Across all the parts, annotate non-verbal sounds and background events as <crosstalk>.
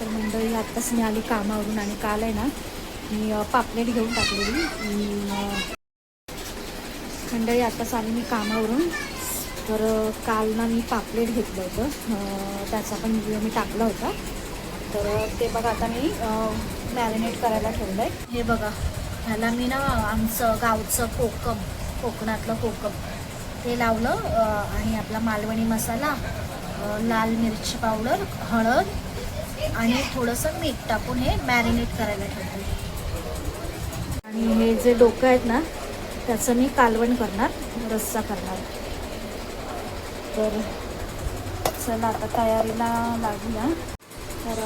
तर मंडळी आत्ताच मी आली कामावरून आणि काल आहे ना मी पापलेट घेऊन टाकलेली. मंडळी आत्ताच आली मी कामावरून. तर काल ना मी पापलेट घेतलं होतं. त्याचा पण व्हिडिओ मी टाकला होता. तर ते बघा आता मी मॅरिनेट करायला ठेवलं आहे हे बघा ह्याला मी ना आमचं गावचं कोकम कोकणातलं कोकम ते लावलं. आणि आपला मालवणी मसाला लाल मिरची पावडर हळद आणि थोडंसं मीठ टाकून हे मॅरिनेट करायला ठेवते. आणि हे जे डोकं आहेत ना त्याचं मी कालवण करणार रस्सा करणार. तर चला आता तयारीला लागूया. तर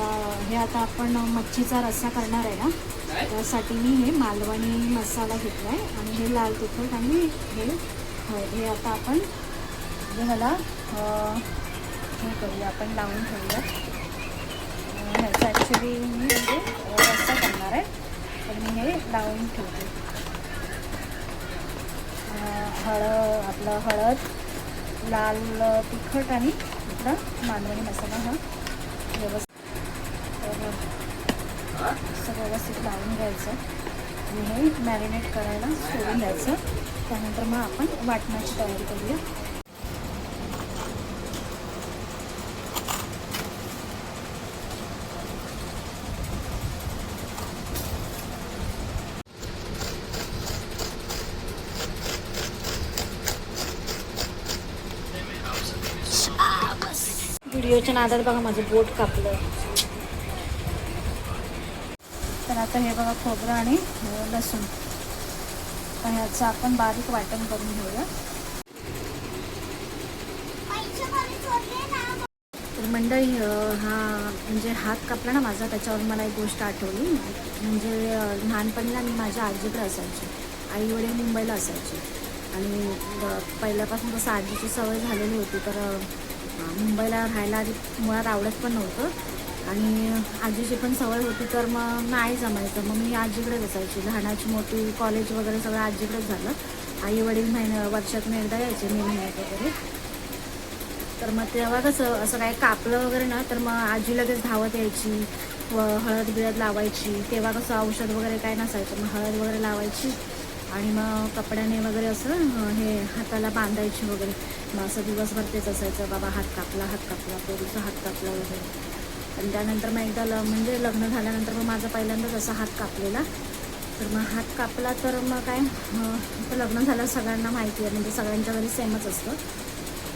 हे आता आपण मच्छीचा रस्सा करणार आहे ना त्यासाठी मी हे मालवणी मसाला घेतला आहे आणि हे लाल तिखट आणि हे हो, हे आता आपण म्हणजे ह्याला हे करूया आपण लावून ठेवूया. ॲक्च्युली मी म्हणजे रस्सा करणार आहे तर मी हे लावून ठेवते. हळद आपलं हळद लाल तिखट आणि आपला मालवणी मसाला हा व्यवस्थित तर व्यवस्थित लावून घ्यायचं आणि हे मॅरिनेट करायला सोडून द्यायचं. त्यानंतर मग आपण वाटण्याची तयारी करूया. व्हिडिओच्या नादात बघा माझं बोट कापलं. तर आता हे बघा खोबरं आणि लसूण. तर ह्याचं आपण बारीक वाटण करून घेऊया. तर मंडळी हा म्हणजे हात कापला ना माझा त्याच्यावर मला एक गोष्ट आठवली. म्हणजे लहानपणीला मी माझ्या आजीकडे असायची. आई वडील मुंबईला असायची. आणि पहिल्यापासून कसं आजीची सवय झालेली होती तर मुंबईला राहायला आधी मुळात आवडत पण नव्हतं. आणि आजीची पण सवय होती तर मग नाही जमायचं. मग मी आजीकडेच असायची लहानाची मोठी कॉलेज वगैरे सगळं आजीकडेच झालं. आई वडील महिन्या वर्षातून एकदा यायचे मे महिन्यात वगैरे तर मग तेव्हा कसं असं काय कापलं वगैरे ना तर मग आजी लगेच धावत यायची. व हळद बिळद लावायची. तेव्हा कसं औषध वगैरे काय नसायचं. मग हळद वगैरे लावायची. आणि मग कपड्याने वगैरे असं हे हाताला बांधायची वगैरे. मग असं दिवसभर तेच असायचं बाबा हात कापला हात कापला पोरीचा हात कापला वगैरे. आणि त्यानंतर मग एकदा ल म्हणजे लग्न झाल्यानंतर मग माझा पहिल्यांदाच असा हात कापलेला. तर मग हात कापला तर मग काय लग्न झालं सगळ्यांना माहिती आहे म्हणजे सगळ्यांच्या घरी सेमच असतं.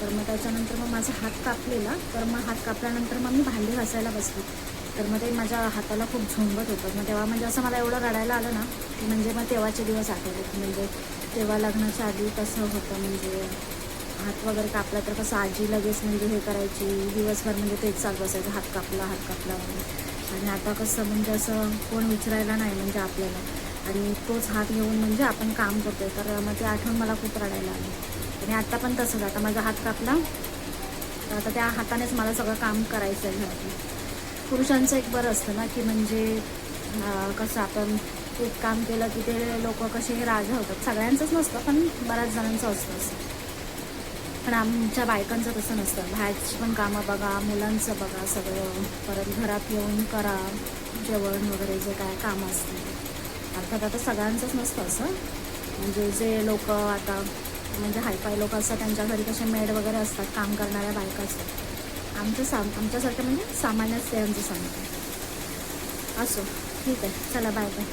तर मग त्याच्यानंतर मग माझा हात कापलेला. तर मग हात कापल्यानंतर मग मी भांडी घासायला बसली. तर मग ते माझ्या हाताला खूप झोंबत होतं. मग तेव्हा म्हणजे असं मला एवढं रडायला आलं ना की म्हणजे मग तेव्हाचे दिवस आठवले म्हणजे तेव्हा लग्नाच्या आधी कसं होतं म्हणजे हात वगैरे कापला तर कसं आजी लगेच म्हणजे हे करायची दिवसभर म्हणजे तेच चालू असायचं हात कापला हात कापला वगैरे. आणि आता कसं म्हणजे असं कोण विचारायला नाही म्हणजे आपल्याला. आणि तोच हात घेऊन म्हणजे आपण काम करतोय. तर मग ते आठवण मला खूप रडायला आली. आणि आत्ता पण तसंच. आता माझा हात कापला तर आता त्या हातानेच मला सगळं काम करायचं आहे घरातलं. पुरुषांचं एक बरं असतं ना की म्हणजे कसं आपण एक काम केलं की ते लोक कसे राजा होतात. सगळ्यांचंच नसतं पण बऱ्याच जणांचं असतं असं. पण आमच्या बायकांचं तसं नसतं. बाहेरची पण कामं बघा मुलांचं बघा सगळं. परत घरात येऊन करा जेवण वगैरे जे काय कामं असतील. अर्थात आता सगळ्यांचंच नसतं असं. म्हणजे जे लोक आता म्हणजे हायफाय लोक असतात त्यांच्या घरी कसे मेड वगैरे असतात काम करणाऱ्या बायका असतात. आमचं साम आमच्यासारखं म्हणजे सामान्य स्त्रियांचं सांगतो असो. ठीक आहे. चला बाय बाय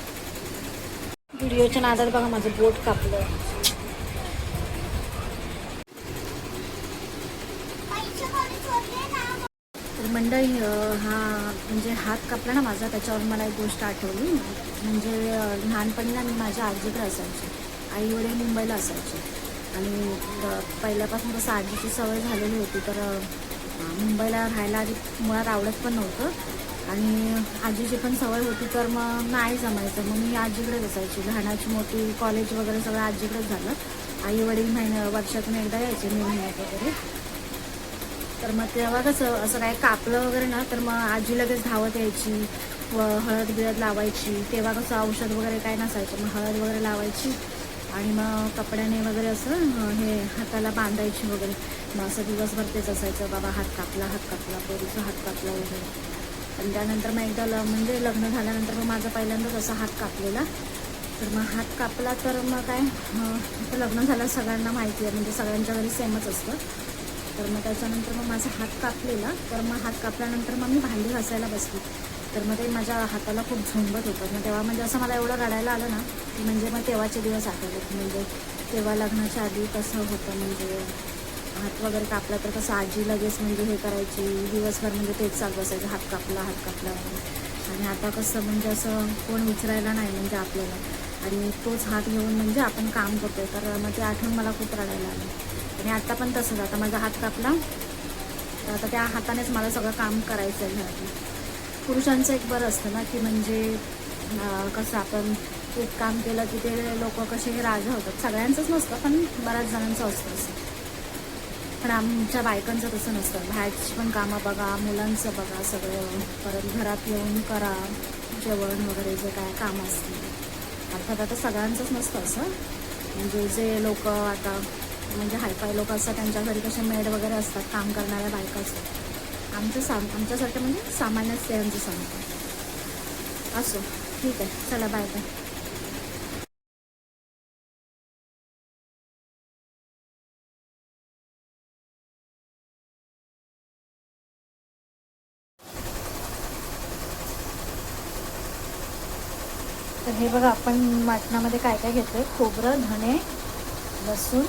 व्हिडिओच्या नादात बघा माझं बोट कापलं. तर मंडळी हा म्हणजे हात कापला ना माझा त्याच्यावर मला एक गोष्ट आठवली. म्हणजे लहानपणी ना मी माझ्या आजीकडे असायची. आई वडील मुंबईला असायचे. आणि पहिल्यापासून कसं आजीची सवय झालेली होती तर मुंबईला राहायला आधी मुळात आवडत पण नव्हतं. आणि आजीची पण सवय होती तर मग नाही जमायचं. मग मी आजीकडेच असायची लहानाची मोठी कॉलेज वगैरे सगळं आजीकडेच झालं. आई वडील महिन्या वर्षातून एकदा यायचे मे महिन्यात वगैरे तर मग तेव्हा कसं असं काय कापलं वगैरे ना तर मग आजी लगेच धावत यायची. व हळद बिळद लावायची. तेव्हा कसं औषध वगैरे काय नसायचं. मग हळद वगैरे लावायची. आणि मग कपड्याने वगैरे असं हे हाताला बांधायची वगैरे. मग असं दिवसभर तेच असायचं बाबा हात कापला हात कापला पोरीचा हात कापला वगैरे. पण त्यानंतर मग एकदा ल म्हणजे लग्न झाल्यानंतर मग माझा पहिल्यांदाच असा हात कापलेला. तर मग हात कापला तर मग काय लग्न झालं सगळ्यांना माहिती आहे म्हणजे सगळ्यांच्या घरी सेमच असतं. तर मग त्याच्यानंतर मग माझा हात कापलेला. तर मग हात कापल्यानंतर मग मी भांडी घासायला बसली. तर मग ते माझ्या हाताला खूप झोंबत होतं. मग तेव्हा म्हणजे असं मला एवढं रडायला आलं ना की म्हणजे मग तेव्हाचे दिवस आठवले. म्हणजे तेव्हा लग्नाच्या आधी कसं होतं म्हणजे हात वगैरे कापला तर कसं आजी लगेच म्हणजे हे करायची दिवसभर म्हणजे तेच चालू असायचं हात कापला हात कापला वगैरे. आणि आता कसं म्हणजे असं कोण विचारायला नाही म्हणजे आपल्याला. आणि तोच हात घेऊन म्हणजे आपण काम करतोय. तर मग ते आठवण मला खूप रडायला आलं आणि आत्ता पण तसंच आता माझा हात कापला तर आता त्या हातानेच मला सगळं काम करायचं आहे घरातलं. पुरुषांचं एक बरं असतं ना की म्हणजे कसं आपण एक काम केलं की ते लोक कसे राजा होतात. सगळ्यांचंच नसतं पण बऱ्याच जणांचं असतं असं. पण आमच्या बायकांचं तसं नसतं. बाहेरची पण कामं बघा मुलांचं बघा सगळं. परत घरात येऊन करा जेवण वगैरे जे काय कामं असतील. अर्थात आता सगळ्यांचंच नसतं असं. म्हणजे जे लोक आता म्हणजे हायफाय लोक असतात त्यांच्या घरी कसे मेड वगैरे असतात काम करणाऱ्या बायका असतात. आमचं साम आमच्यासारखं म्हणजे सामान्य स्त्रियांचं सांगतो असो. ठीक आहे. चला बाय बाय बघा आपण वाटणामध्ये काय काय घेतोय? खोबरं धणे लसूण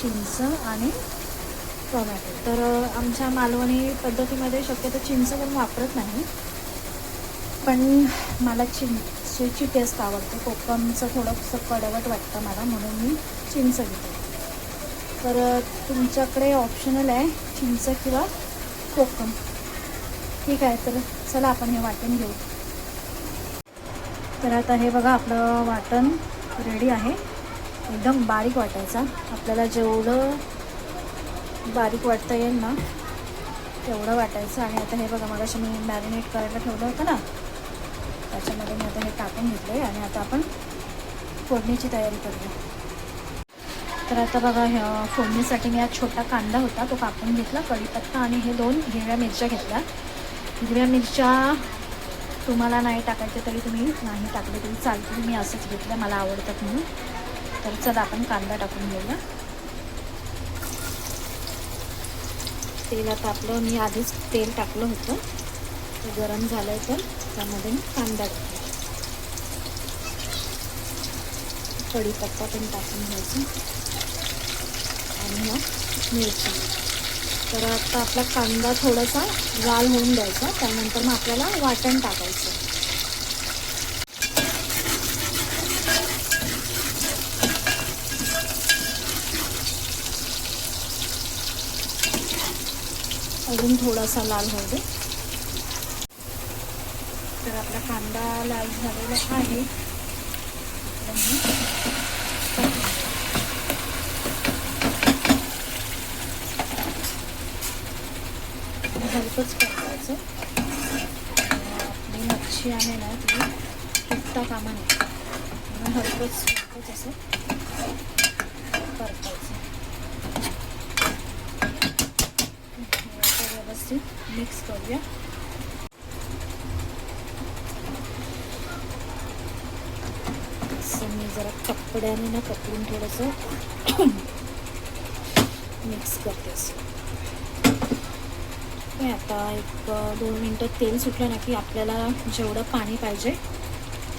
चिंच आणि टोमॅटो. तर आमच्या मालवणी पद्धतीमध्ये शक्यतो चिंच पण वापरत नाही. पण मला चिंचेची टेस्ट आवडते. कोकमचं थोडंसं कडवट वाटतं मला म्हणून मी चिंच घेते. तर तुमच्याकडे ऑप्शनल आहे चिंच किंवा कोकम. ठीक आहे तर चला आपण हे वाटून घेऊ. तर आता हे बघा आपलं वाटण रेडी आहे. एकदम बारीक वाटायचा. आपल्याला जेवढं बारीक वाटता येईल ना तेवढं वाटायचं. आणि आता हे बघा मला मी मॅरिनेट करायला ठेवलं होतं ना त्याच्यामध्ये मी आता हे टाकून घेतले आणि आता आपण फोडणीची तयारी करूया. तर आता बघा ह्या फोडणीसाठी मी हा छोटा कांदा होता तो कापून घेतला कढीपत्ता आणि हे दोन हिरव्या मिरच्या घेतल्या. हिरव्या मिरच्या तुम्हाला नाही टाकायचे तरी तुम्ही नाही टाकले तरी चालतील. मी असंच घेतलं मला आवडतात म्हणून. तर चला आपण कांदा टाकून घेऊया. तेल आता आपलं मी आधीच तेल टाकलं होतं. ते गरम झालं आहे तर त्यामध्ये मी कांदा टाकला कढीपत्ता पण टाकून घ्यायचा. आणि मग मिरची. तर आता आपला कांदा थोडासा लाल होऊन द्यायचा. त्यानंतर मग आपल्याला वाटण टाकायचं. अजून थोडासा लाल होऊ दे. तर आपला कांदा लाल झालेला आहे. हलकंच परतायचं आपली मच्छी आहे ना ती तुटता कामा नाही म्हणून हलकंच हलकंच असं परतायचं आता व्यवस्थित मिक्स करूया. असं मी जरा कपड्याने ना कपडून थोडंसं <coughs> मिक्स करते असं. नाही आता एक दोन मिनटं तेल सुटलं ना की आपल्याला जेवढं पाणी पाहिजे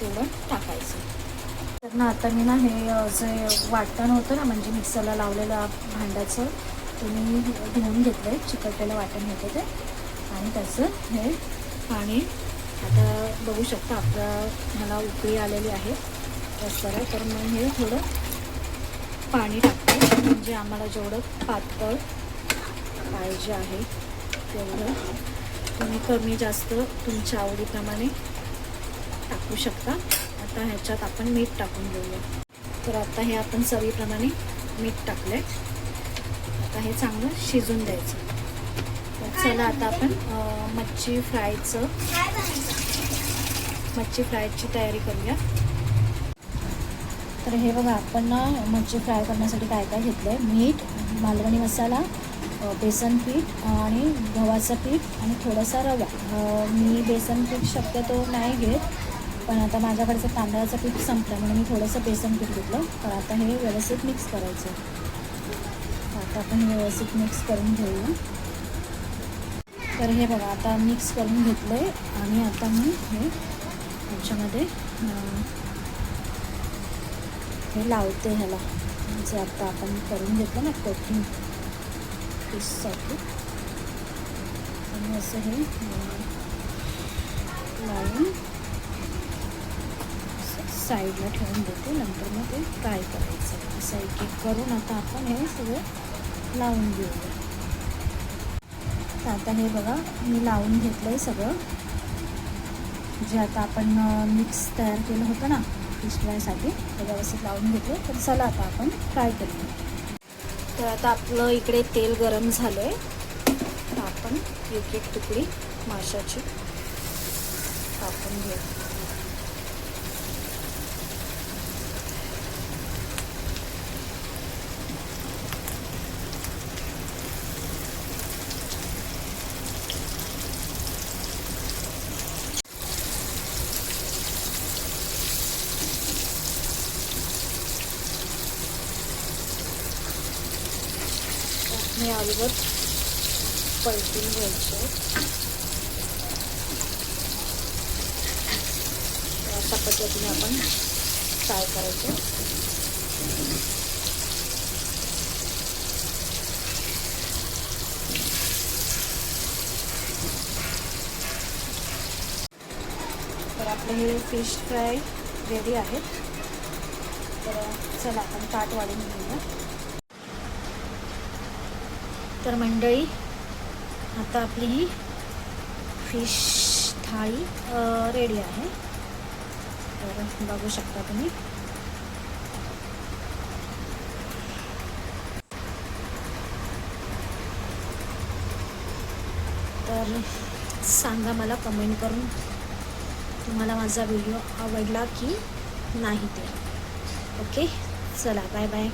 तेवढं टाकायचं. तर ना आता मी ना हे जे वाटण होतं ना म्हणजे मिक्सरला लावलेलं भांड्याचं ते मी धुवून घेतलं आहे चिकटलेलं वाटण होतं ते. आणि त्याचं हे पाणी आता बघू शकता आपलं ह्याला उकळी आलेली आहे. रस्त्याला तर मग हे थोडं पाणी टाकते. म्हणजे आम्हाला जेवढं पातळ पाहिजे आहे. तेवढं. तुम्ही कमी जास्त तुमच्या आवडीप्रमाणे टाकू शकता. आता ह्याच्यात आपण मीठ टाकून घेऊया. तर आता हे आपण चवीप्रमाणे मीठ टाकलं आहे आता हे चांगलं शिजून द्यायचं. तर चला आता आपण मच्छी फ्रायचं मच्छी फ्रायची तयारी करूया. तर हे बघा आपण ना मच्छी फ्राय करण्यासाठी काय काय घेतलं आहे मीठ मालवणी मसाला बेसन पीठ आणि गव्हाचं पीठ आणि थोडासा रवा. मी बेसन पीठ शक्यतो नाही घेत पण आता माझ्याकडचं तांदळाचं पीठ संपलं म्हणून मी थोडंसं बेसन पीठ घेतलं. तर आता हे व्यवस्थित मिक्स करायचं आता आपण हे व्यवस्थित मिक्स करून घेऊया. तर हे बघा आता मिक्स करून घेतलं आहे आणि आता मी हे ह्याच्यामध्ये हे लावते ह्याला. जे आता आपण करून घेतलं ना कोथिंबीर. पीससाठी आणि असं हे लावून साईडला ठेवून देते. नंतर मग ते फ्राय करायचं. असं एक एक करून आता आपण हे सगळं लावून घेऊया. तर आता हे बघा मी लावून घेतलं आहे सगळं. जे आता आपण मिक्स तयार केलं होतं ना फिश फ्रायसाठी ते व्यवस्थित लावून घेतलं. तर चला आता आपण फ्राय करूया. तर आता आपलं इकडे तेल गरम झालं आहे तर आपण एक एक तुकडी माशाची टाकून घेऊ. मी अगोदर पलटून घ्यायचे. अशा पद्धतीने आपण फ्राय करायचं. तर आपले हे फिश फ्राय रेडी आहेत. तर चला आपण ताट वाढून घेऊया. तर मंडळी आता आपली ही फिश थाळी रेडी आहे. तर बघू शकता तुम्ही. तर सांगा मला कमेंट करून तुम्हाला माझा व्हिडिओ आवडला की नाही ते. ओके चला बाय बाय